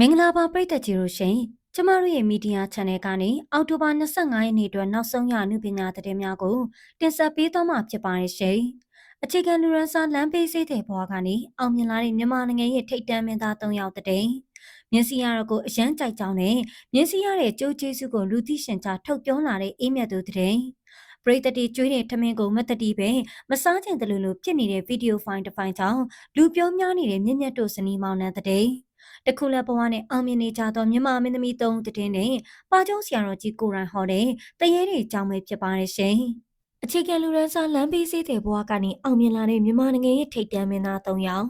မင်္ဂလာပါပရိသတ်ကြီးတို့ရှင်ကျမတို့ရဲ့မီဒီယာ channel ကနေအောက်တိုဘာ25ရက်နေ့အတွက်နောက်ဆုံးရအမှုပညာသတင်းများကိုတင်ဆက်ပေးသွားမှာဖြစ်ပါတယ်ရှင်အခြေခံလူရန်စာလမ်းပေးစေးတဲ့ဘွားကနေအောင်မြင်လာတဲ့မြန်မာနိုင်ငံရဲ့ထိပ်တန်းမင်းသား၃ယောက်တဲ့မျက်စိရတော့ကိုအရန်ကြိုက်ကြောင်းနဲ့မျက်စိရတဲ့ကြိုးကျေးဇူးကိုလူသိရှင်ကြားထုတ်ပြောလာတဲ့အေးမြတ်သူတဲ့ပရိသတ်တီကျွေးတဲ့ထမင်းကိုမတ်တတိပဲမစားချင်တယ်လို့လို့ဖြစ်နေတဲ့ဗီဒီယိုဖိုင်တစ်ဖိုင်ကြောင့်လူပြောများနေတဲ့မြင့်မြတ်တို့စနီးမောင်နှံတဲ့ တခုလက်ဘဝနဲ့အောင်မြင်နေကြသောမြမမင်းသမီးသုံးတဲ့နဲ့ပါကျုံးဆရာတော်ကြီးကိုရိုင်းဟောတဲ့တရေတွေကြောင်းပဲဖြစ်ပါတယ်ရှင်။အခြေခံလူရန်စာလမ်းပေးစေတဲ့ဘဝကနေအောင်မြင်လာတဲ့မြမနိုင်ငံရဲ့ထိပ်တန်းမင်းသား၃ယောက်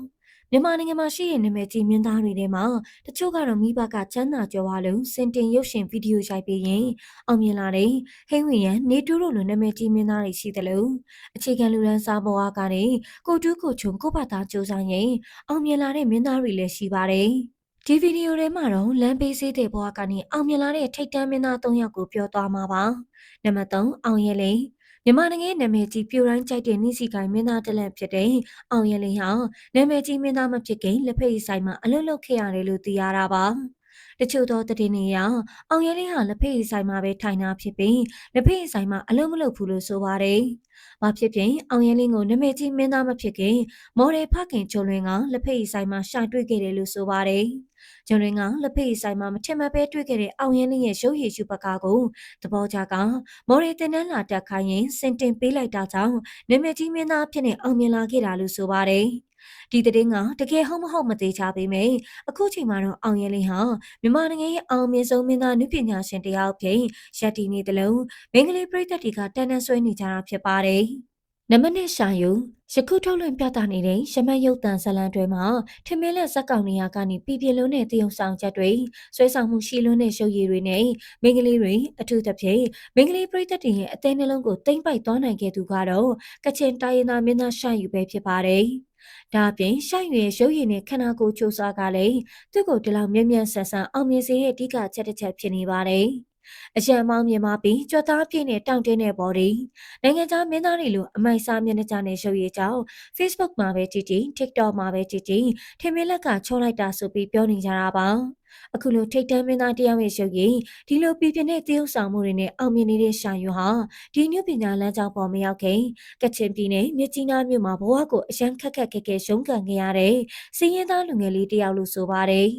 မြန်မာနိုင်ငံမှာရှိတဲ့နာမည်ကြီးမင်းသားတွေထဲမှာတချို့ကတော့မိဘကချမ်းသာကြွယ်ဝလို့စင်တင်ရုပ်ရှင်ဗီဒီယိုရိုက်ပြီးရင်အောင်မြင်လာတဲ့ဟိန်းဝင်ရန်နေတူးတို့လိုနာမည်ကြီးမင်းသားတွေရှိတယ်လို့အခြေခံလူရန်စားဘဝကနေကိုတူးကိုချုံကိုပါသားစူးစမ်းရင်အောင်မြင်လာတဲ့မင်းသားတွေလည်းရှိပါတယ်။ ဒီဗီဒီယိုထဲမှာတော့လမ်းပေးစေးတဲ့ဘဝကနေအောင်မြင်လာတဲ့ထိတ်တန်းမင်းသား၃ယောက်ကိုပြောသွားမှာပါ။နံပါတ်3အောင်ရဲလေးမြန်မာနိုင်ငံနာမည်ကြီးပြိုတိုင်းကြိုက်တဲ့နှိစီကိုင်မင်းသားတလက်ဖြစ်တဲ့အောင်ရဲလေးဟာနာမည်ကြီးမင်းသားမဖြစ်ခင်လက်ဖက်ရည်ဆိုင်မှာအလုပ်လုပ်ခဲ့ရတယ်လို့သိရတာပါ။တချို့သောတည်နေရအောင်ရဲလေးဟာလက်ဖက်ရည်ဆိုင်မှာပဲထိုင်တာဖြစ်ပြီးလက်ဖက်ရည်ဆိုင်မှာအလုပ်မလုပ်ဘူးလို့ဆိုပါတယ်။။ ဘာဖြစ်ဖြစ်အောင်ရဲလင်းကိုနမဲကြီးမင်းသားမဖြစ်ခင်မော်ဒယ်ဖခင်ကျော်လွင်ကလက်ဖက်ရည်ဆိုင်မှာရှာတွေ့ခဲ့တယ်လို့ဆိုပါတယ်။ကျော်လွင်ကလက်ဖက်ရည်ဆိုင်မှာမထင်မှတ်ပဲတွေ့ခဲ့တဲ့အောင်ရဲလင်းရဲ့ရုပ်ရည်ရှုပကားကိုသဘောကျကမော်ဒယ်တင်နန်းလာတက်ခိုင်းရင်စင်တင်ပေးလိုက်တာကြောင့်နမဲကြီးမင်းသားဖြစ်နေအောင်မြင်လာခဲ့တာလို့ဆိုပါတယ်။ ဒီသတင်းကတကယ်ဟုတ်မဟုတ်မသေးချပေမဲ့အခုချိန်မှာတော့အောင်ရဲလင်းဟာမြန်မာနိုင်ငံရဲ့အောင်မြင်ဆုံးမင်းသားနုပညာရှင်တယောက်ဖြစ်ရပ်တည်နေတယ်လို့မင်္ဂလိပြည်သက်တွေကတန်တန်ဆွဲနေကြတာဖြစ်ပါတယ်။နမနစ်ရှာယုယခုထုတ်လွှင့်ပြသနေတဲ့ရမတ်ရုပ်တံဇလံတွေမှာထမင်းလက်ဇက်ကောင်နေရာကနေပြည်ပြလုံးနဲ့တယုံဆောင်ချက်တွေဆွဲဆောင်မှုရှိလွန်းတဲ့ရုပ်ရည်တွေနဲ့မင်္ဂလိတွေအထူးသဖြင့်မင်္ဂလိပြည်သက်တွေရဲ့အသေးနှလုံးကိုတိမ့်ပိုက်သွားနိုင်ခဲ့သူကတော့ကချင်တိုင်းရင်းသားမင်းသားရှာယူပဲဖြစ်ပါတယ်။ ဒါအပြင်ရှိုက်ရွယ်ရုပ်ရည်နဲ့ခန္ဓာကိုယ်ချိုးစားကလည်းသူ့ကိုဒီလောက်မြင့်မြတ်ဆန်ဆန်အောင်မြင်စေတဲ့အဓိကချက်တစ်ချက်ဖြစ်နေပါတယ်။ အရန်မောင်းမြင်မပြီးကြွသားပြည့်နဲ့တောင့်တင်းတဲ့ body နိုင်ငံခြားမင်းသားတွေလိုအမိုက်စားမျက်နှာကြနဲ့ရုပ်ရည်ကြောင့် Facebook မှာပဲကြည့်ကြည့် TikTok မှာပဲကြည့်ကြည့်ထင်မင်းလက်ကချောလိုက်တာဆိုပြီးပြောနေကြတာပါ။အခုလိုထိတ်တန်းမင်းသားတယောက်ရဲ့ရုပ်ရည်ဒီလိုပြပြတဲ့တရုပ်ဆောင်မှုတွေနဲ့အောင်မြင်နေတဲ့ရှာယူဟာဒီညပညာလမ်းကြောင်းပေါ်မရောက်ခင်ကချင်ပြည်နယ်မြကြီးနားမြို့မှာဘဝကိုအရန်ခက်ခက်ခဲခဲရုန်းကန်ခဲ့ရတဲ့စီးရင်သားလူငယ်လေးတယောက်လို့ဆိုပါတယ်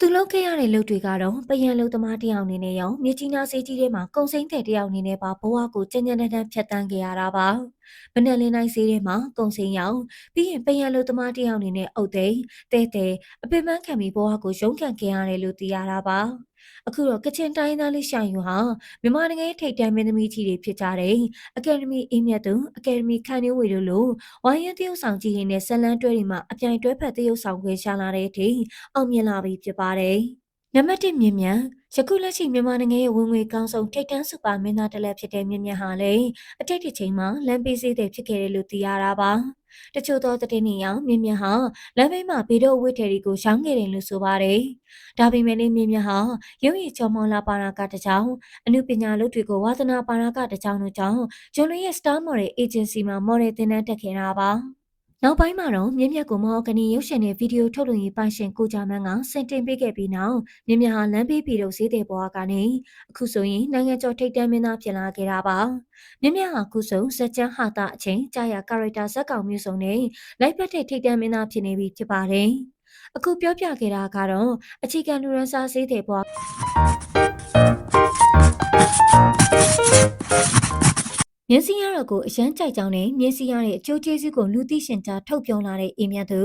သူလုပ်ခဲ့ရတဲ့လုပ်တွေကတော့ပယံလုပ်သမားတယောက်အနေနဲ့ရောမြကြီးနားစေးကြီးထဲမှာကုံစိမ့်တဲ့တယောက်အနေနဲ့ပါဘဝကိုကြင်ကြံတန်းတန်းဖြတ်တန်းခဲ့ရတာပါ။မနက်လင်းတိုင်းဈေးထဲမှာကုံစင်ရောင်ပြီးရင်ပယံလူသမားတယောက်အနေနဲ့အုတ်သိမ်းတဲတဲအပင်ပန်းခံပြီးဘဝကိုရုန်းကန်ခဲ့ရတယ်လို့သိရတာပါ အခုတော့ကချင်တိုင်းသားလေးရှာယူဟာမြန်မာနိုင်ငံရဲ့ထိပ်တန်းမင်းသမီးကြီးတွေဖြစ်ကြတဲ့အကယ်ဒမီအင်းမြတ်သူအကယ်ဒမီခန်နေဝေတို့လိုဝိုင်းရတရုတ်ဆောင်ကြီးတွေနဲ့ဇလန်းတွဲတွေမှာအပြိုင်တွဲဖက်တရုတ်ဆောင်ခွင့်ရှာလာတဲ့အထိအောင်မြင်လာပြီဖြစ်ပါတယ်နံပါတ်1မြင့်မြတ်ယခုလက်ရှိမြန်မာနိုင်ငံရဲ့ဝင်ငွေကောင်းဆုံးထိပ်တန်းစူပါမင်းသားတစ်လက်ဖြစ်တဲ့မြင့်မြတ်ဟာလည်းအတိတ်တစ်ချိန်မှာလမ်းပေးစေးတဲ့ဖြစ်ခဲ့တယ်လို့သိရတာပါ။ တချို့သောသတင်းတွေအရမြင့်မြတ်ဟာလမ်းဘေးမှာဗီဒီယိုဝိထရီကိုရောင်းခဲ့တယ်လို့ဆိုပါတယ်။ဒါပေမဲ့လည်းမြင့်မြတ်ဟာရုပ်ရည်ချောမောလာပါရာကတကြောင်အမှုပညာလုပ်တွေကိုဝါသနာပါရာကတကြောင်တို့ကြောင့်ဂျွန်လွင်ရဲ့ Star Model Agency မှာ model သင်တန်းတက်ခဲ့တာပါ။ နောက်ပိုင်းမှာတော့မြင့်မြတ်ကိုမော်ဂနီရုပ်ရှင်နဲ့ဗီဒီယိုထုတ်လွှင့်ရေးပိုင်ရှင်ကိုကြမန်းကစင်တင်ပေးခဲ့ပြီးနောက်မြင့်မြတ်ဟာလမ်းပေးပြီးတော့ဈေးတဲ့ဘွားကနေအခုဆိုရင်နိုင်ငံကျော်ထိပ်တန်းမင်းသားဖြစ်လာခဲ့တာပါမြင့်မြတ်ဟာအခုဆိုဇက်ချမ်းဟာတာအချိန်ကြာရကာရိုက်တာဇက်ကောင်မျိုးစုံနဲ့လိုက်ပတ်တဲ့ထိပ်တန်းမင်းသားဖြစ်နေပြီဖြစ်ပါတယ်အခုပြောပြခဲ့တာကတော့အခြေခံလူရန်စာဈေးတဲ့ဘွား မျက်စိရတော့ကိုအရန်ကြိုက်ကြောင်းနဲ့မျက်စိရတဲ့အကျိုးကျေးဇူးကိုလူသိရှင်ကြားထုတ်ပြောလာတဲ့အေးမြတ်သူ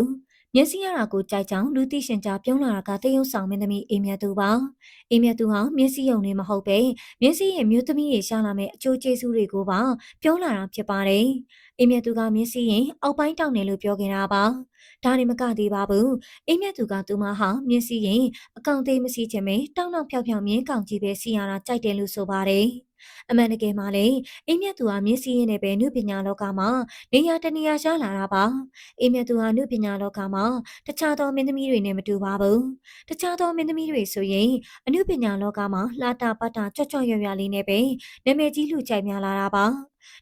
မျက်စိရတာကိုကြိုက်ကြောင်းလူသိရှင်ကြားပြောလာတာကတရုံဆောင်မင်းသမီးအေးမြတ်သူပါအေးမြတ်သူဟာမျက်စိယုံနဲ့မဟုတ်ပဲမျက်စိရဲ့မျိုးသမီးရေရှာလာမဲ့အကျိုးကျေးဇူးတွေကိုပါပြောလာတာဖြစ်ပါတယ်အေးမြတ်သူကမျက်စိရင်အောက်ပိုင်းတောက်နေလို့ပြောခဲ့တာပါဒါနေမကသေးပါဘူးအေးမြတ်သူကသူမဟာမျက်စိရင်အကောင်သေးမစီချင်မဲတောင်းတောင်းဖြောက်ဖြောက်မြင်းကောင်ကြီးပဲစီရတာကြိုက်တယ်လို့ဆိုပါတယ် အမှန်တကယ်မှလည်းအိမ်မြတ်သူဟာမျက်စိရင်းနဲ့ပဲနုပညာလောကမှာနေရာတနေရာရလာတာပါအိမ်မြတ်သူဟာနုပညာလောကမှာတခြားသောမင်းသမီးတွေနဲ့မတူပါဘူးတခြားသောမင်းသမီးတွေဆိုရင်အနုပညာလောကမှာလှတာပတ်တာကြွကြွရွရွလေးနဲ့ပဲနာမည်ကြီးလူကြိုက်များလာတာပါ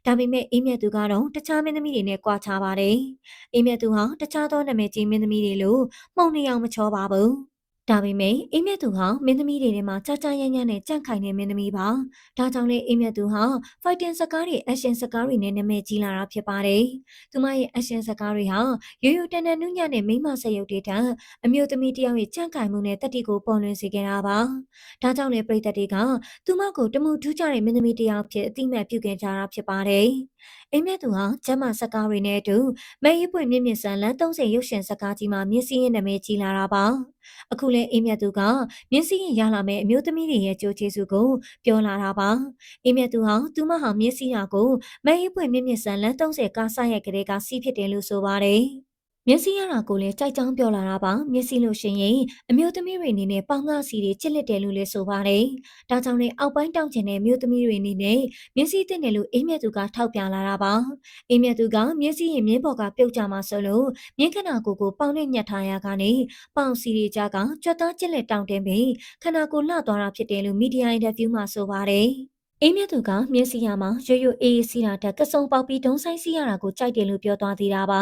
ဒါပေမဲ့အိမ်မြတ်သူကတော့တခြားမင်းသမီးတွေနဲ့ကြွားချပါတယ်။အိမ်မြတ်သူဟာတခြားသောနာမည်ကြီးမင်းသမီးတွေလိုမှုံနေအောင်မချောပါဘူး။ ဒဒါပေမဲ့အိမ်မြတ်သူဟာမင်းသမီးတွေထဲမှာကြာကြာရမ်းရမ်းနဲ့ကြန့်ခိုင်တဲ့မင်းသမီးပါ။ဒါကြောင့်လေအိမ်မြတ်သူဟာ fighting စကားတွေ action စကားတွေနဲ့နာမည်ကြီးလာတာဖြစ်ပါတယ်။သူမရဲ့ action စကားတွေဟာရိုးရိုးတန်တန်နုညံ့တဲ့မိမဆက်ရုပ်တွေတန်းအမျိုးသမီးတယောက်ရဲ့ကြန့်ခိုင်မှုနဲ့တတိကိုပေါ်လွင်စေခဲ့တာပါ။ဒါကြောင့်လေပြည်သက်တွေကသူမကိုတမှုထူးခြားတဲ့မင်းသမီးတယောက်ဖြစ်အတိအမှတ်ပြုခဲ့ကြတာဖြစ်ပါတယ်။ အိမ်မြတ်သူဟာကျမစကားတွေနဲ့အတူမအေးပွင့်မြင့်မြင့်ဆန်လန်း30ရုပ်ရှင်စကားကြီးမှာမျက်စိရဲ့နာမည်ကြီးလာတာပါ။အခုလဲအိမ်မြတ်သူကမျက်စိရင်ရလာမဲ့အမျိုးသမီးတွေရဲ့ကြိုးကျေးဇူးကိုပြောလာတာပါ။အိမ်မြတ်သူဟာသူမဟာမျက်စိဟာကိုမအေးပွင့်မြင့်မြင့်ဆန်လန်း30ကားဆိုင်ရဲ့ကလေးကစီးဖြစ်တယ်လို့ဆိုပါတယ်။ မျက်စိရတာကိုလည်းကြိုက်ကြောင်းပြောလာတာပါမျက်စိလို့ရှိရင်အမျိုးသမီးတွေအနေနဲ့ပေါင်းကားစီတွေချစ်လက်တယ်လို့လည်းဆိုပါတယ်ဒါကြောင့်လည်းအောက်ပိုင်းတောင်ကျင်တဲ့မျိုးသမီးတွေအနေနဲ့မျက်စိတင်တယ်လို့အိမ်မြတ်သူကထောက်ပြလာတာပါအိမ်မြတ်သူကမျက်စိရင်မြင်းပေါ်ကပြုတ်ကြမှာဆိုလို့မြင်းခနာကိုကိုပေါင်းနဲ့ညှက်ထားရကနေပေါင်စီတွေကြကကြွက်သားချစ်လက်တောင်းတင်ပြီးခနာကိုလှသွားတာဖြစ်တယ်လို့မီဒီယာအင်တာဗျူးမှာဆိုပါတယ် အိမ်မြတ်သူကမျက်စိရမှာရွရွအေးအေးစီးတာတက်ကစုံပေါက်ပြီးဒုံဆိုင်စီးရတာကိုကြိုက်တယ်လို့ပြောသွားသေးတာပါ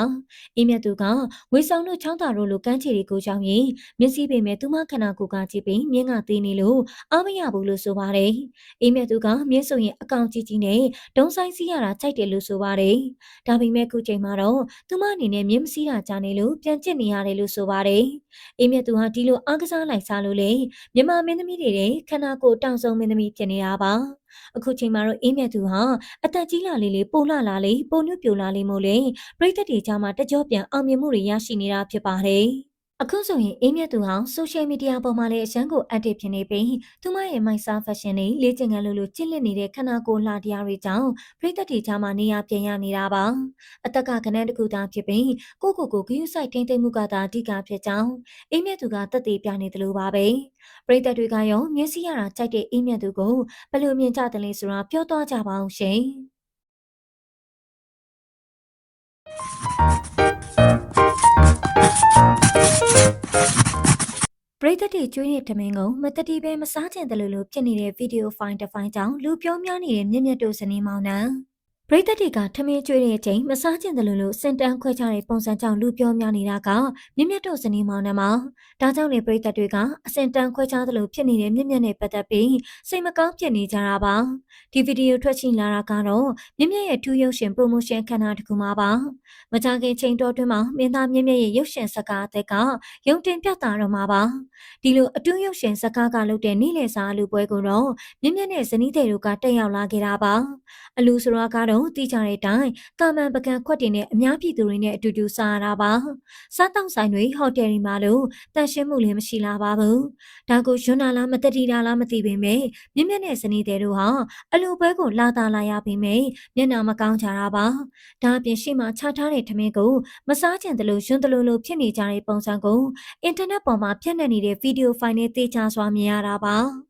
အိမ်မြတ်သူကဝေဆောင်တို့ချောင်းသာတို့လိုကမ်းခြေတွေကိုကြောင်းရင်မျက်စိပေမဲ့သူမခန္ဓာကိုယ်ကကြည့်ပြီးမြင်းကသေးနေလို့အားမရဘူးလို့ဆိုပါတယ်အိမ်မြတ်သူကမျက်စုံရင်အကောင်ကြီးကြီးနဲ့ဒုံဆိုင်စီးရတာကြိုက်တယ်လို့ဆိုပါတယ်ဒါပေမဲ့ခုချိန်မှာတော့သူမအနေနဲ့မျက်မစီးတာကြားနေလို့ပြန်ကျစ်နေရတယ်လို့ဆိုပါတယ်အိမ်မြတ်သူဟာဒီလိုအားကစားလိုက်စားလို့လေမြမမင်းသမီးတွေတဲ့ခန္ဓာကိုယ်တောင်ဆုံးမင်းသမီးဖြစ်နေတာပါအခုချိန်မှာတော့အေးမြတ်သူဟာအသက်ကြီးလာလေးလေးပိုလာလာလေးပိုနုပြိုလာလေးမို့လေပရိသတ်တွေကြားမှာတကြောပြန်အောင်မြင်မှုတွေရရှိနေတာဖြစ်ပါတယ် အခုဆိုရင်အေးမြတ်သူဟာဆိုရှယ်မီဒီယာပေါ်မှာလည်းအရန်ကို active ဖြစ်နေပြီးသူမရဲ့မိုက်စား fashion တွေလေ့ကျင့်ခန်းလိုလိုကျင့်လည်နေတဲ့ခန္ဓာကိုယ်လှတရားတွေကြောင့်ပြည်သက်တွေကြားမှာနေရာပြန်ရနေတာပါအသက်ကကနန်းတစ်ခုသာဖြစ်ပြီးကိုကိုကိုဂယုဆိုင်တင်းသိမ်းမှုကသာအဓိကဖြစ်ကြောင်းအေးမြတ်သူကသက်သေပြနေတယ်လို့ပါပဲပရိသတ်တွေကရောမျက်စိရတာကြိုက်တဲ့အေးမြတ်သူကိုဘယ်လိုမြင်ကြတယ်လဲဆိုတာပြောသွားကြပါအောင်ရှင် ပရိသတ်တွေကျွေးတဲ့ထမင်းကိုမတတိပဲမစားချင်တယ်လို့လို့ဖြစ်နေတဲ့ဗီဒီယိုဖိုင်တစ်ဖိုင်ကြောင့်လူပြောများနေတဲ့မြင့်မြတ်တို့ဇနီးမောင်နှံပရိသတ်တွေကထမင်းကျွေးတဲ့အချိန်မစားကျင်တယ်လို့လို့စင်တန်းခွဲခြားတဲ့ပုံစံကြောင့်လူပြောများနေတာကမြင့်မြတ်တို့ဇနီးမောင်နှံမှာဒါကြောင့်လေပရိသတ်တွေကအစင်တန်းခွဲခြားတယ်လို့ဖြစ်နေတဲ့မြင့်မြတ်နဲ့ပတ်သက်ပြီးစိတ်မကောင်းဖြစ်နေကြတာပါဒီဗီဒီယိုထွက်ရှိလာတာကတော့မြင့်မြတ်ရဲ့ထူးရုပ်ရှင် promotion ခန်းနာတစ်ခုမှာပါ မကြခင်ချိန်တော်တွင်းမှာမင်းသားမြင့်မြတ်ရဲ့ရုပ်ရှင်စကားအသက်ကရုံတင်ပြတာတော့မှာပါဒီလိုအတွင်းရုပ်ရှင်စကားကလုပ်တဲ့နေ့လည်စာလူပွဲကိုတော့မြင့်မြတ်နဲ့ဇနီးတဲ့တို့ကတက်ရောက်လာခဲ့တာပါအလူဆိုတော့ကတော့သိကြတဲ့အတိုင်းတာမန်ပကံခွက်တင်နဲ့အများပြည်သူတွေနဲ့အတူတူစားရတာပါစားတောက်ဆိုင်တွေဟိုတယ်တွေမှာလို့တန်ရှင်းမှုလည်းမရှိလာပါဘူးဒါကိုယွန်းနာလားမတတိတာလားမသိပေမဲ့မြင့်မြတ်နဲ့ဇနီးတဲ့တို့ဟာအလူပွဲကိုလာတာလာရပေမဲ့မျက်နှာမကောင်းကြတာပါဒါအပြင်ရှိမှခြားထားတဲ့ထမင်းကိုမစားချင်တယ်လို့ယွန်းတယ်လို့လို့ဖြစ်နေကြတဲ့ပုံစံကိုအင်တာနက်ပေါ်မှာဖြန့်နှံ့နေတဲ့ဗီဒီယိုဖိုင်နဲ့တေချာစွာမြင်ရတာပါ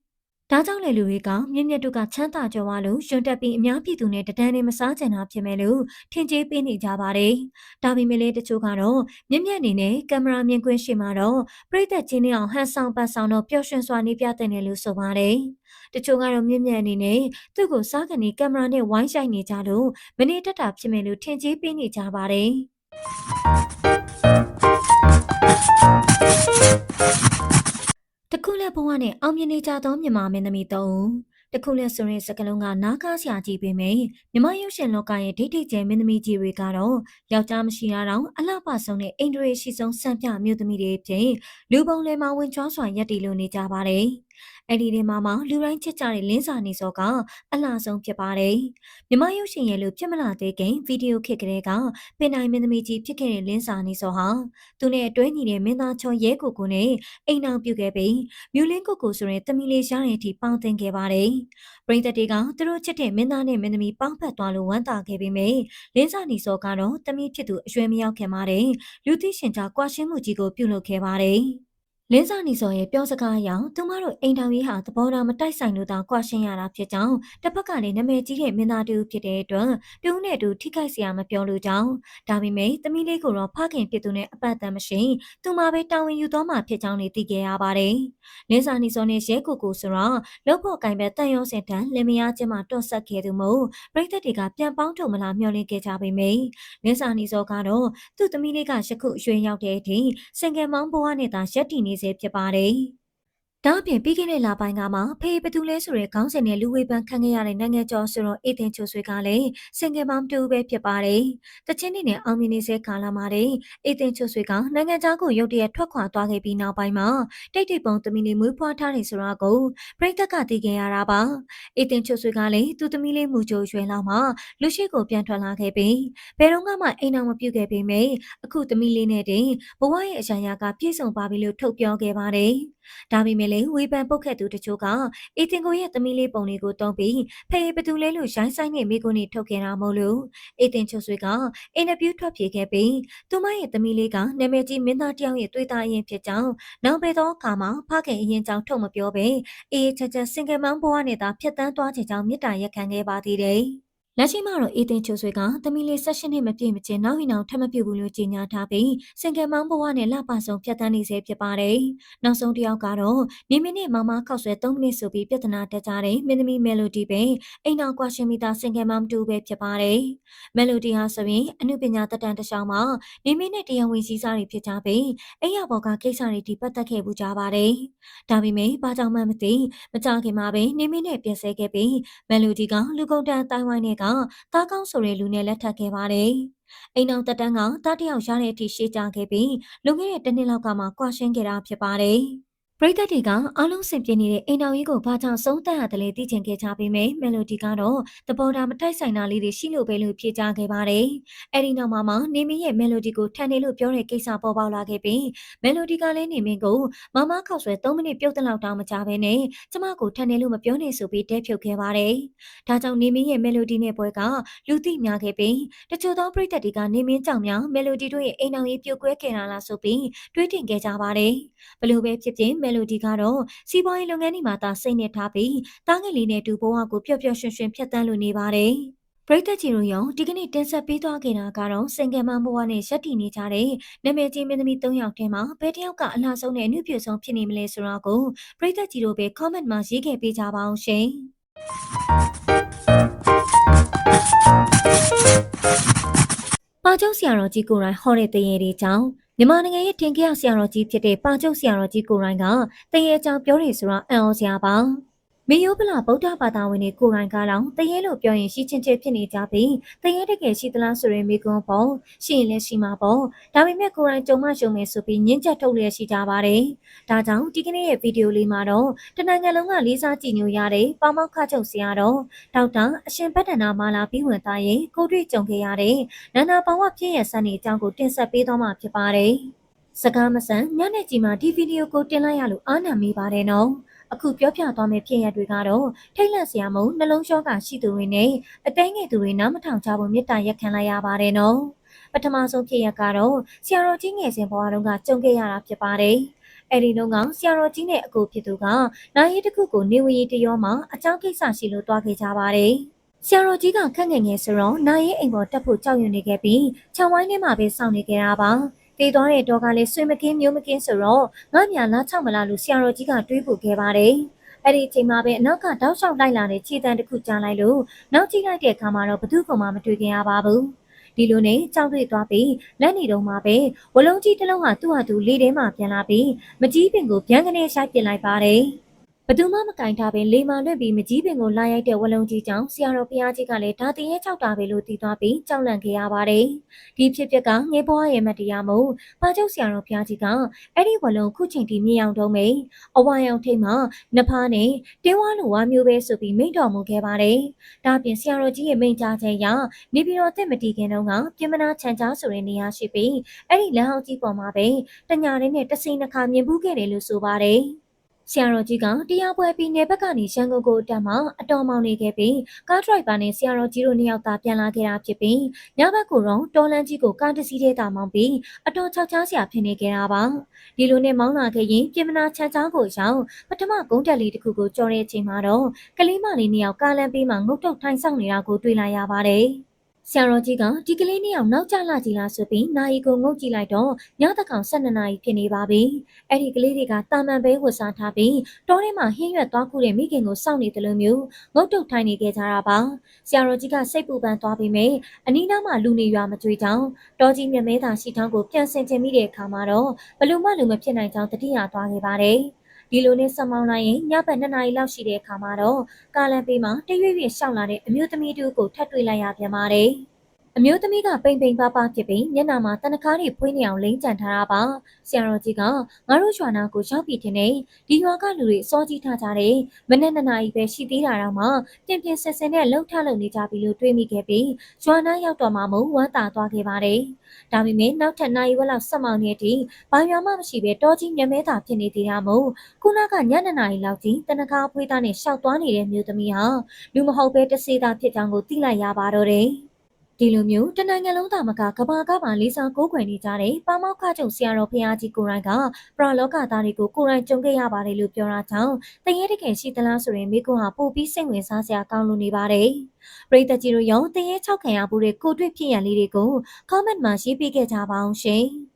ဒါကြောင့်လေလူတွေကမြင့်မြတ်တို့ကချမ်းသာကြွားလို့ရွှန်တက်ပြီးအများပြည်သူနဲ့တဒန်းနဲ့မစားကြတာဖြစ်မယ်လို့ထင်ကြေးပေးနေကြပါတယ်။ဒါပေမဲ့လည်းတချို့ကတော့မြင့်မြတ်အနေနဲ့ကင်မရာမြင်ကွင်းရှိမှတော့ပြိသက်ချင်းနဲ့အောင်ဟန်ဆောင်ပတ်ဆောင်တော့ပျော်ရွှင်စွာနေပြတဲ့တယ်လို့ဆိုပါတယ်။တချို့ကတော့မြင့်မြတ်အနေနဲ့သူ့ကိုစားကနေကင်မရာနဲ့ဝိုင်းဆိုင်နေကြလို့မနေတတ်တာဖြစ်မယ်လို့ထင်ကြေးပေးနေကြပါတယ်။ တခုလည်းဘဝနဲ့အောင်မြင်နေကြသောမြန်မာမင်းသမီးသုံးတခုလည်းဆိုရင်စကလုံးကနားကားစရာကြီးပေမယ့်မြမရုပ်ရှင်လောကရဲ့ဒိဋ္ဌိကျဲမင်းသမီးကြီးတွေကတော့ယောက်ျားမရှိတာတောင်အလှပဆုံးတဲ့အိန္ဒြေရှိဆုံးစံပြမျိုးသမီးတွေဖြစ်လူပုံလည်းမဝင်ချွားစွာရက်တည်လို့နေကြပါတယ်။ အဲ့ဒီဒီမှာမှလူတိုင်းချစ်ကြတဲ့လင်းစာနေစောကအလှဆုံးဖြစ်ပါတယ်မြမရုပ်ရှင်ရဲ့လို့ဖြစ်မလာသေးခင်ဗီဒီယိုခစ်ကလေးကပင်နိုင်မင်းသမီးကြီးဖြစ်ခဲ့တဲ့လင်းစာနေစောဟာသူနဲ့အတွဲညီတဲ့မင်းသားချောရဲကိုကိုနဲ့အိမ်အောင်ပြုတ်ခဲ့ပြီးမြူလင်းကိုကိုဆိုတဲ့တမီလေးရှားတဲ့အထိပေါင်းသင်ခဲ့ပါတယ်ပရိသတ်တွေကသူတို့ချစ်တဲ့မင်းသားနဲ့မင်းသမီးပေါင်းဖက်သွားလို့ဝမ်းသာခဲ့ပေမယ့်လင်းစာနေစောကတော့တမီဖြစ်သူအရွယ်မရောက်ခင်ပါတယ်လူသိရှင်ကြားကွာရှင်းမှုကြီးကိုပြုလုပ်ခဲ့ပါတယ် လင်းစာနီစော်ရဲ့ပြောစကားအရသူမတို့အိမ်တော်ကြီးဟာသဘောထားမတိုက်ဆိုင်လို့တောင်ကွာရှင်းရတာဖြစ်ကြောင်းတစ်ဖက်ကလည်းနာမည်ကြီးတဲ့မင်းသားတူဖြစ်တဲ့အတွက်တူနဲ့တူထိခိုက်စရာမပြောလို့ကြောင်းဒါပေမဲ့သမီးလေးကိုတော့ဖခင်ဖြစ်သူနဲ့အပတ်အသတ်မရှိသူမပဲတာဝန်ယူသွားမှဖြစ်ကြောင်းလည်းသိခဲ့ရပါတယ်လင်းစာနီစော်နဲ့ရဲကိုကိုဆိုတော့လောက်ဖို့ကင်ပဲတန်ရုံးစင်တန်လင်မယားချင်းမှတွတ်ဆက်ခဲ့သူမို့ပရိသတ်တွေကပြန်ပေါင်းထုတ်မလားမျှော်လင့်ခဲ့ကြပေမယ့်လင်းစာနီစော်ကတော့သူ့သမီးလေးကယခုအရွယ်ရောက်တဲ့အထိစင်ကယ်မောင်းဘဝနဲ့သာရက်တည်နေစေဖြစ်ပါတယ်။ ဒါအပြင်ပြီးခဲ့တဲ့လပိုင်းကမှဖေးဘသူလဲဆိုတဲ့ခေါင်းစဉ်နဲ့လူဝေဖန်ခံခဲ့ရတဲ့နိုင်ငံကျော်ဆိုတော့အေးတင်ချိုဆွေကလည်းစင်ကယ်မမတူပဲဖြစ်ပါတယ်။တချင်းနေနဲ့အောင်မြင်နေစေကာလမှာတဲ့အေးတင်ချိုဆွေကနိုင်ငံသားကိုရုတ်တရက်ထွက်ခွာသွားခဲ့ပြီးနောက်ပိုင်းမှာတိတ်တိတ်ပုံသမီးလေးမွေးဖွားထားတယ်ဆိုတာကိုပြိတ္တကသိခဲ့ရတာပါ။အေးတင်ချိုဆွေကလည်းသူသမီးလေးမူကြိုရွယ်လောက်မှလူရှိကိုပြန်ထွက်လာခဲ့ပြီးဘယ်တော့မှအိမ်အောင်မပြုတ်ခဲ့ပေမဲ့အခုသမီးလေးနဲ့တင်ဘဝရဲ့အရာရာကပြည့်စုံပါပြီလို့ထုတ်ပြောခဲ့ပါတယ်။ ဒါပေမဲ့လည်းဝေဖန်ပုတ်ခတ်သူတချို့ကအေတင်ကိုရဲ့သမီးလေးပုံလေးကိုတုံးပြီးဖေးဘသူလဲလို့ရိုင်းဆိုင်နဲ့မိကိုနေထုတ်ခဲ့တာမဟုတ်လို့အေတင်ချွတ်ဆွေကအင်တာဗျူးထွက်ပြေခဲ့ပြီးသူမရဲ့သမီးလေးကနာမည်ကြီးမင်းသားတယောက်ရဲ့တွေ့တာရင်ဖြစ်ကြောင်းနောက်ပဲသောအခါမှာဖခင်အရင်ကြောင့်ထုတ်မပြောပဲအေးချက်ချက်စင်ကယ်မောင်းဘဝနဲ့သာဖြတ်တန်းသွားချင်ကြောင်းမြစ်တာရက်ခံခဲ့ပါသေးတယ်။ လက်ရှိမှာတော့အေးတင်ချိုဆွေကသမီးလေး၁၈နှစ်မပြည့်မချင်းနောက်ဟိနောက်ထပ်မပြုတ်ဘူးလို့ကြေညာထားပြီးစင်ကယ်မောင်းဘဝနဲ့လှပဆုံးဖြတ်တန်းနေစေဖြစ်ပါတယ်။နောက်ဆုံးတစ်ယောက်ကတော့နေမင်းနဲ့မမခောက်ဆွဲ၃မိနစ်ဆိုပြီးပြဿနာတက်ကြတဲ့မင်းသမီးမယ်လိုဒီပဲအိမ်နောက်ကွာရှင်မီတာစင်ကယ်မောင်းတူပဲဖြစ်ပါတယ်။မယ်လိုဒီဟာဆိုရင်အမှုပညာတက်တန်းတစ်ချောင်းမှာနေမင်းနဲ့တရားဝင်စည်းစားတွေဖြစ်ကြပြီးအိမ်ရဘော်ကကိစ္စတွေဒီပတ်သက်ခဲ့ပူကြပါတယ်။ဒါပေမဲ့ဘာကြောင့်မှမသိမကြခင်မှာပဲနေမင်းနဲ့ပြင်ဆင်ခဲ့ပြီးမယ်လိုဒီကလူကုန်တန်းတိုင်းဝိုင်းနဲ့ကသားကောင်းဆိုတဲ့လူနဲ့လက်ထပ်ခဲ့ပါတယ်။အိမ်အောင်တက်တန်းကတားတယောက်ရတဲ့အထိရှေ့ကြခဲ့ပြီးလွန်ခဲ့တဲ့တစ်နှစ်လောက်ကမှကွာရှင်းခဲ့တာဖြစ်ပါတယ်။ ပရိသတ်တွေကအားလုံးဆင်ပြေနေတဲ့အိမ်တော်ကြီးကိုဘာကြောင့်ဆုံးသက်ရတယ်လဲသိချင်ခဲ့ကြပေမဲ့မယ်လိုဒီကတော့သဘောထားမတိုက်ဆိုင်တာလေးတွေရှိလို့ပဲလို့ဖြေကြားခဲ့ပါတယ်။အဲဒီနောက်မှာမှနေမင်းရဲ့မယ်လိုဒီကိုထန်နေလို့ပြောတဲ့ကိစ္စပေါ်ပေါက်လာခဲ့ပြီးမယ်လိုဒီကလည်းနေမင်းကိုမမခောက်ဆွဲ3မိနစ်ပြုတ်တဲ့လောက်တောင်မကြဘဲနဲ့ကျမကိုထန်နေလို့မပြောနဲ့ဆိုပြီးတဲဖြုတ်ခဲ့ပါတယ်။ဒါကြောင့်နေမင်းရဲ့မယ်လိုဒီနဲ့ပွဲကလူသိများခဲ့ပြီးတချို့သောပရိသတ်တွေကနေမင်းကြောင့်များမယ်လိုဒီတို့ရဲ့အိမ်တော်ကြီးပြုတ်ကွဲခဲ့တာလားဆိုပြီးတွေးတင်ခဲ့ကြပါတယ်။ဘလို့ပဲဖြစ်ဖြစ်မယ်လိုဒီကတော့စီးပွားရေးလုပ်ငန်းတွေမှာသာစိတ်နဲ့ထားပြီးတားငယ်လေးနဲ့တူဘဝကိုပျော့ပျော့ရွှင်ရွှင်ဖြတ်သန်းလို့နေပါတယ်။ပရိသတ်ကြီးတို့ရောဒီကနေ့တင်ဆက်ပေးသွားခဲ့တာကတော့စင်ကယ်မဘဝနဲ့ရက်တည်နေကြတဲ့နာမည်ကြီးမင်းသမီး၃ယောက်ထဲမှာဘယ်တစ်ယောက်ကအလှဆုံးနဲ့အမှုပြဆုံးဖြစ်နေမလဲဆိုတာကိုပရိသတ်ကြီးတို့ပဲ comment မှာရေးခဲ့ပေးကြပါအောင်ရှင်။ပါကျုံဆရာတော်ကြီးကိုယ်တိုင်ဟောတဲ့တရေတွေကြောင့် မြန်မာနိုင်ငံရဲ့ထင်ကြီးဆရာတော်ကြီးဖြစ်တဲ့ပါကျုပ်ဆရာတော်ကြီးကိုရိုင်းကတရေအကြောင်းပြောနေဆိုတော့အံ့ဩစရာပါ မေယိုဗလာဗုဒ္ဓဘာသာဝင်တွေကိုရိုင်းကတော့တရေလို့ပြောရင်ရှိချင်းချင်းဖြစ်နေကြပြီးတရေတကယ်ရှိသလားဆိုရင်မိကွန်းပေါ့ရှိရင်လည်းရှိမှာပေါ့ဒါပေမဲ့ကိုရိုင်းကြုံမရှုံမယ်ဆိုပြီးညှင်းချက်ထုတ်လျက်ရှိကြပါတယ်ဒါကြောင့်ဒီကနေ့ရဲ့ဗီဒီယိုလေးမှာတော့တနိုင်ငံလုံးကလေးစားကြည်ညိုရတဲ့ပေါမောက်ခချုပ်ဆရာတော်ဒေါက်တာအရှင်ဗတ္တနာမာလာပြီးဝင်သားရဲ့ကိုတွေ့ကြုံခဲ့ရတဲ့နာနာပေါဝဖြစ်ရဆန်းနေအကြောင်းကိုတင်ဆက်ပေးသွားမှာဖြစ်ပါတယ်စကားမဆန်ညနေကြီးမှာဒီဗီဒီယိုကိုတင်လိုက်ရလို့အားနာမိပါတယ်နော် အခုပြောပြသွားမယ့်ဖြစ်ရပ်တွေကတော့ထိတ်လန့်စရာမုံနှလုံးလျှောကရှိသူတွေနဲ့အတိုင်းငယ်သူတွေနားမထောင်ကြဖို့မေတ္တာရက်ခံလိုက်ရပါတယ်နော်ပထမဆုံးဖြစ်ရပ်ကတော့ဆရာတော်ကြီးငယ်စဉ်ဘဝတုန်းကကြုံခဲ့ရတာဖြစ်ပါတယ်အဲဒီတော့ကဆရာတော်ကြီးနဲ့အကိုဖြစ်သူကနိုင်ရီတစ်ခုကိုနေဝရီတရောမှာအကြောင်းကိစ္စရှိလို့တွားခဲ့ကြပါတယ်။ဆရာတော်ကြီးကခက်ငယ်ငယ်ဆိုတော့နိုင်ရီအိမ်ပေါ်တက်ဖို့ကြောက်ရွံ့နေခဲ့ပြီးခြံဝိုင်းထဲမှာပဲစောင့်နေခဲ့တာပါ။ တည်သွားတဲ့တော့ကလည်းဆွေမကင်းမျိုးမကင်းဆိုတော့ငါမြလာချောက်မလားလို့ဆရာတော်ကြီးကတွေးဖို့ခဲ့ပါတယ်။အဲ့ဒီအချိန်မှာပဲအနောက်ကတောက်လျှောက်လိုက်လာတဲ့ခြေတံတစ်ခုကြားလိုက်လို့နောက်ကြည့်လိုက်တဲ့အခါမှာတော့ဘသူ့ကောင်မှမတွေ့ခင်ရပါဘူး။ဒီလိုနဲ့ကြောက်တွေ့သွားပြီးလက်နေတော့မှပဲဝလုံးကြီးတစ်လုံးဟာသူ့ဟာသူလေထဲမှာပြန်လာပြီးမကြီးပင်ကိုဗျံကနေရှိုက်ပစ်လိုက်ပါတယ်။ ဘသူမှမကင်ထားပင်လေမာလွင့်ပြီးမကြီးပင်ကိုလာရိုက်တဲ့ဝလုံးကြီးကြောင့်ဆရာတော်ဘုရားကြီးကလည်းဒါတင်ရဲ့ကြောက်တာပဲလို့တည်သွားပြီးကြောက်လန့်ခဲ့ရပါတယ်။ဒီဖြစ်ပျက်ကငေဘွားရဲ့မတရားမို့ပါကျုပ်ဆရာတော်ဘုရားကြီးကအဲ့ဒီဝလုံးခုချိန်ထိမြေအောင်တုံးမိအဝါရောင်ထိတ်မှနဖားနဲ့တင်းဝါလိုဝါမျိုးပဲဆိုပြီးမိန့်တော်မူခဲ့ပါတယ်။ဒါပြင်ဆရာတော်ကြီးရဲ့မိန့်ကြားချက်အရနေပြည်တော်တက်မတီခင်တုန်းကပြင်မနာချန်ကြားဆိုတဲ့နေရာရှိပြီးအဲ့ဒီလမ်းအောင်ကြီးပေါ်မှာပဲတညာရင်းနဲ့တစိနှခါမြင်ဘူးခဲ့တယ်လို့ဆိုပါတယ်။ ဆရာတော်ကြီးကတရားပွဲပြီးနေဘက်ကနေရန်ကုန်ကိုတက်မှအတော်မောင်းနေခဲ့ပြီးကားဒရိုက်ဘာနဲ့ဆရာတော်ကြီးတို့နှစ်ယောက်သာပြန်လာခဲ့တာဖြစ်ပြီးညဘက်ကိုတော့တော်လန်ကြီးကိုကားတစ်စီးထဲတာမောင်းပြီးအတော်ချောက်ချားစရာဖြစ်နေခဲ့တာပါဒီလိုနဲ့မောင်းလာခဲ့ရင်ပြင်မနာချမ်းချားကိုရောက်ပထမဂုံးတက်လေးတစ်ခုကိုကြော်တဲ့အချိန်မှာတော့ကလေးမလေးနှစ်ယောက်ကားလမ်းပေးမှငုတ်တုတ်ထိုင်ဆောင်နေတာကိုတွေ့လာရပါတယ် ဆဆရာတော်ကြီးကဒီကလေးနှစ်ယောက်နောက်ကျလာကြည်လားဆိုပြီးနာယီကိုငုတ်ကြည့်လိုက်တော့ညတကောင်12နာရီဖြစ်နေပါပြီ။အဲ့ဒီကလေးတွေကတာမန်ပဲဝတ်စားထားပြီးတောထဲမှာဟင်းရွက်သွားခုတဲ့မိခင်ကိုစောင့်နေတယ်လို့မျိုးငုတ်တုတ်ထိုင်နေခဲ့ကြတာပါ။ဆရာတော်ကြီးကစိတ်ပူပန်သွားပြီးမြဲအနီးနားမှာလူနေရွာမကြွေကြောင်းတောကြီးမြမဲသာရှိထောင်းကိုပြန်ဆင်ကျင်မိတဲ့အခါမှာတော့ဘလို့မှလူမဖြစ်နိုင်ကြောင်းတတိယသွားခဲ့ပါတယ်။ ဒီလိုနဲ့ဆက်မောင်းလိုက်ရင်ညဘက်2နာရီလောက်ရှိတဲ့အခါမှာတော့ကားလမ်းပေးမှာတရွေ့ရွေ့ရှောက်လာတဲ့အမျိုးသမီးတူကိုထပ်တွေ့လိုက်ရပြန်ပါတယ်။ အမျိုးသမီးကပိန်ပိန်ပါပါဖြစ်ပြီးမျက်နှာမှာတနခါးတွေဖွေးနေအောင်လိမ့်ကြံထားတာပါ။ဆရာတော်ကြီးကငါတို့ရွာနာကိုရောက်ပြီထင်နေဒီရွာကလူတွေစောကြီးထားကြတယ်။မနေ့နှစ်နာရီပဲရှိသေးတာတော့မှပြင်ပြင်ဆင်ဆင်နဲ့လှုပ်ထလှုပ်နေကြပြီလို့တွေးမိခဲ့ပြီးရွာနာရောက်တော့မှမဝမ်းသာသွားခဲ့ပါတယ်။ဒါပေမဲ့နောက်ထပ်နိုင်ဝက်လောက်ဆက်မောင်နေတဲ့အထိဘာရွာမှမရှိပဲတောကြီးမြမဲသာဖြစ်နေသေးတာမို့ခုနကညနေနာရီလောက်ကြီးတနခါဖွေးသားနဲ့ရှောက်သွားနေတဲ့မျိုးသမီးဟာလူမဟုတ်ပဲတစေတာဖြစ်ကြောင်းကိုသိလိုက်ရပါတော့တယ်။ ဒီလိုမျိုးတနိုင်ငံလုံးသားမကကဘာကပါလေးစားကိုးကွယ်နေကြတဲ့ပါမောက္ခချုပ်ဆရာတော်ဖရာကြီးကိုရိုင်းကပရလောကသားတွေကိုကိုရိုင်းကြုံခဲ့ရပါတယ်လို့ပြောတာကြောင့်တရေတကယ်ရှိသလားဆိုရင်မိကွန်းဟာပို့ပြီးစိတ်ဝင်စားစရာကောင်းလို့နေပါတယ်ပရိသတ်ကြီးတို့ရောတရေ၆ခံရမှုတွေကိုတွေ့ဖြစ်ရလေးတွေကို comment မှာရေးပေးခဲ့ကြပါအောင်ရှင်။